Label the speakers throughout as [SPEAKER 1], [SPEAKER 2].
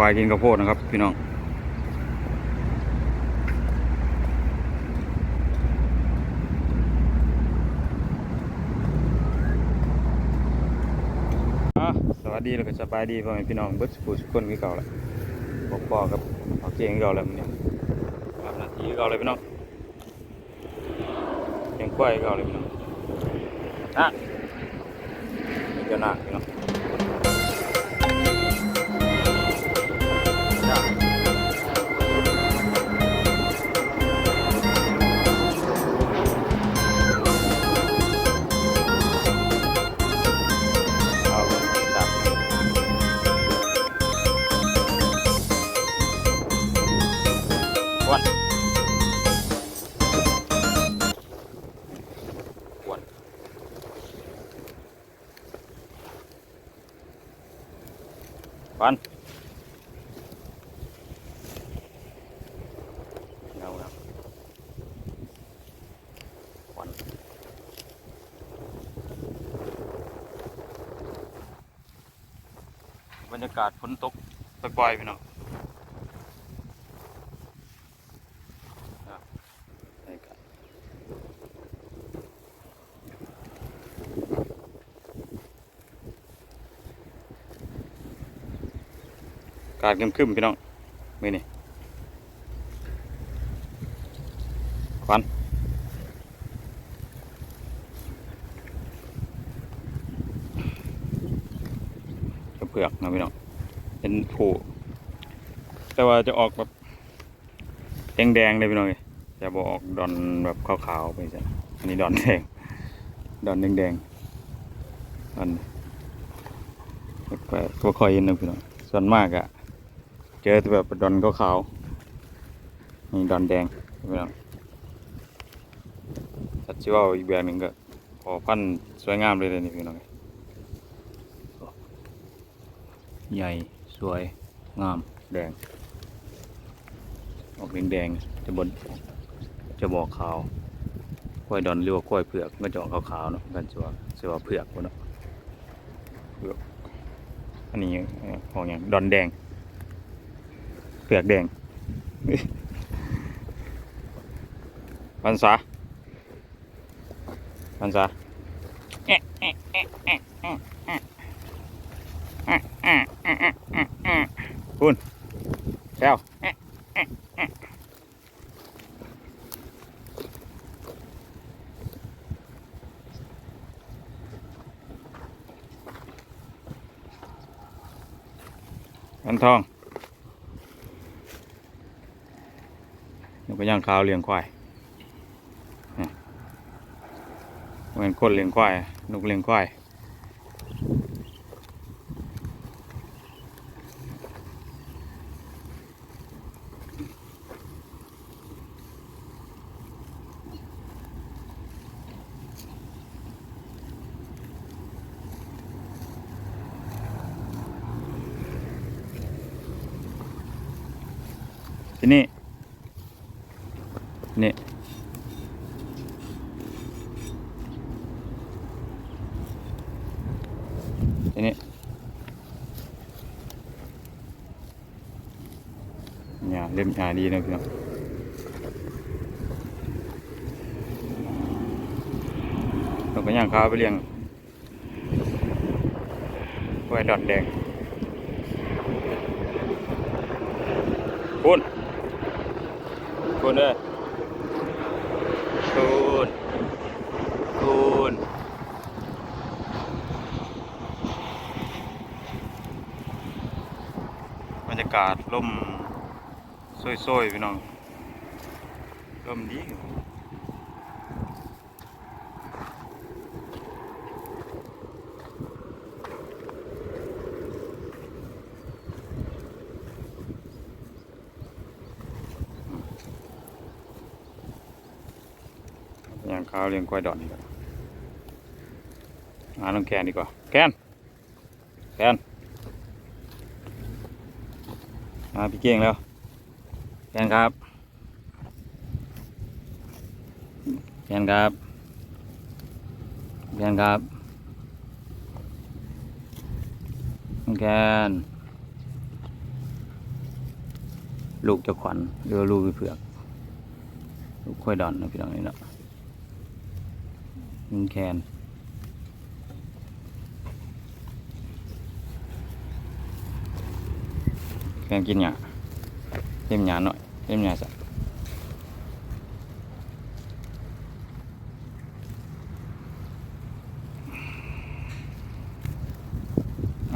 [SPEAKER 1] ควายกินข้าวโพดนะครับ พี่น้อง สวัสดีแล้วก็สบายดีพ่อแม่พี่น้องเบิดสุขุสุขคนคือเก่าแหละบอกพ่อครับเอาเก่งเก่าแล้วมันเนี่ยทำหน้าที่เก่าเลยพี่น้องเลี้ยังควายเก่าเลยพี่น้องอะเจ้าหน้าพี่น้อง ฟันเงาครับฟันบรรยากาศฝนตกปล่อยๆพี่น้องครับบรรยากาศอากาศคึมๆพี่น้องไม่นี่ควันกระเผือกนะพี่น้องเป็นผูแต่ว่าจะออกแบบแดงๆเลยพี่น้องจะบอออกดอนแบบขาวๆไปจ้ะอันนี้ดอนแดงดอนแดงๆดอนแปลกๆก็ค่อยเห็นนะพี่น้องส่วนมากอะ จอแต่แบบดอนขาวๆนี่ดอนแดงพี่น้องสัตว์ชีวาอีกแบบหนึ่งก็พอพันธุ์สวยงามเลยเลยนี่พี่น้องใหญ่สวยงามแดง ออกแดงๆจะบนจะบอกขาวกล้วยดอนหรือว่ากล้วยเผือกมันจะออกขาวๆเนาะกันชัวชัวาเผือกวะเนาะเผือกอันนี้เอ่อของอย่างดอนแดง เผือกแดงพันษามันซะคุณแก้วอันทอง กกระย่างขาวเลี้ยงควายเหมือนคนเลี้ยงควายนกเลี้ยงควายที่นี่ นี่ทีนี้เนี่ยเล่มหาดีนะพี่น้องเราก็ย่างข้าวไปเลี้ยงไว้ดอดแดงคุณคุณเด้อ คูณ คูณ บรรยากาศล่มโซยๆพี่น้องล่มดี ขาวเลี้ยงกล้วยดอนดีกว่าหาน้องแกนดีกว่า แกน แกน มาพี่เก่งแล้ว แกนครับ แกนครับ แกนครับแกน ลูกจะขวัญหรือลูกเผือกลูกค่อยดอนนะพี่น้องนี่เนาะ มันแคนแคนกินหยาเต็มหยาหน่อยเต็มหยาสัก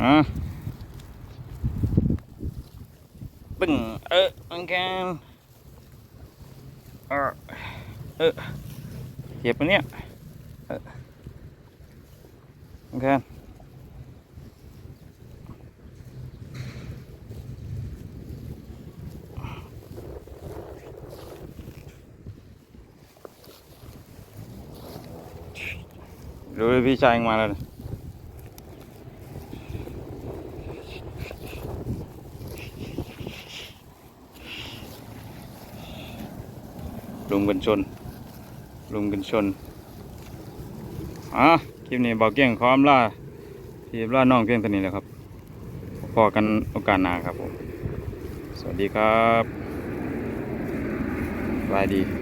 [SPEAKER 1] อะปึ้งเออมันแคนเออเออเจ็บปะเนี่ย เออมันแคดูพี่ชายมาแล้วลุมกันชน ลุมกันชน อะคลิปนี้บอกเกี่ยงพร้อมล่าทีมล่าน้องเกียงตัวนี้แล้วครับ พอกันโอกาสหน้าครับผม สวัสดีครับสบายดี